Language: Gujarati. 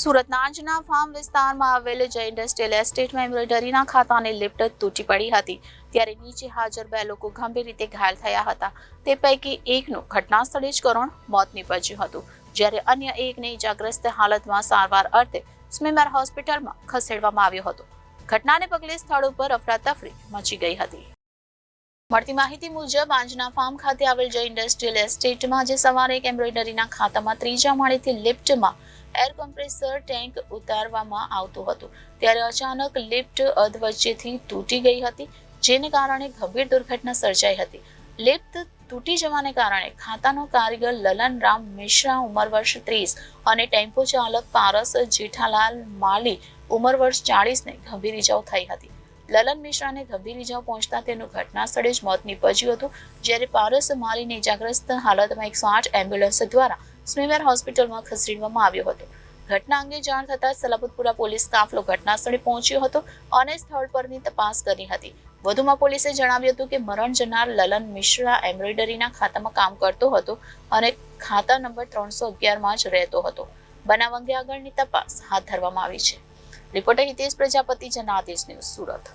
સુરતના અંજના ફાર્મ વિસ્તારમાં આવેલ જય ઇન્ડસ્ટ્રીયલ એસ્ટેટમાં એમ્બ્રોઇડરીના ખાતાની લિફ્ટ તૂટી પડી હતી. ત્યારે નીચે હાજર બે લોકો ગંભીર રીતે ઘાયલ થયા હતા. તે પૈકી એકનું ઘટના સ્થળે જ કરુણ મોત નીપજ્યું હતું. જ્યારે અન્ય એકને ઇજાગ્રસ્ત હાલતમાં સારવાર અર્થે સ્મીમેર હોસ્પિટલમાં ખસેડવામાં આવ્યો હતો. ઘટનાને પગલે સ્થળ ઉપર અફરાતફરી મચી ગઈ હતી. મળતી માહિતી મુજબ, આંજના ફાર્મ ખાતે આવેલ જય ઇન્ડસ્ટ્રીયલ એસ્ટેટમાં આજે સવારે એક એમ્બ્રોઇડરીના ખાતામાં ત્રીજા માળેથી લિફ્ટમાં એર કમ્પ્રેસર ટેન્ક ઉતારવામાં આવતું હતું. ત્યારે અચાનક લિફ્ટ અધવચ્ચેથી તૂટી ગઈ હતી, જેને કારણે ગંભીર દુર્ઘટના સર્જાઈ હતી. લિફ્ટ તૂટી જવાને કારણે ખાતાનો કારીગર લલન રામ મિશ્રા, ઉંમર વર્ષ ત્રીસ અને ટેમ્પો ચાલક પારસ જેઠાલાલ માલી, ઉંમર વર્ષ ચાળીસને ગંભીર ઇજાઓ થઈ હતી. લલન મિશ્રાને ગંભીર ઇજાઓ પહોંચતા તેનું ઘટના સ્થળે જ મોત નીપજ્યું હતું, જ્યારે પારસ માલીને ઇજાગ્રસ્ત હાલતમાં એકસો આઠ એમ્બ્યુલન્સ દ્વારા સ્મીમેર હોસ્પિટલમાં ખસેડવામાં આવ્યો હતો. ઘટના અંગે જાણ થતાં સલાબતપુરા પોલીસ કાફલો ઘટના સ્થળે પહોંચ્યો હતો અને સ્થળ પરની તપાસ કરી હતી. વધુમાં પોલીસે જણાવ્યું હતું કે મરણ જનાર લલન મિશ્રા એમ્બ્રોઇડરીના ખાતામાં કામ કરતો હતો અને ખાતા નંબર ત્રણસો અગિયારમાં જ રહેતો હતો. બનાવ અંગે આગળની તપાસ હાથ ધરવામાં આવી છે. Reporter Hitesh Prajapati Janadesh news Surat.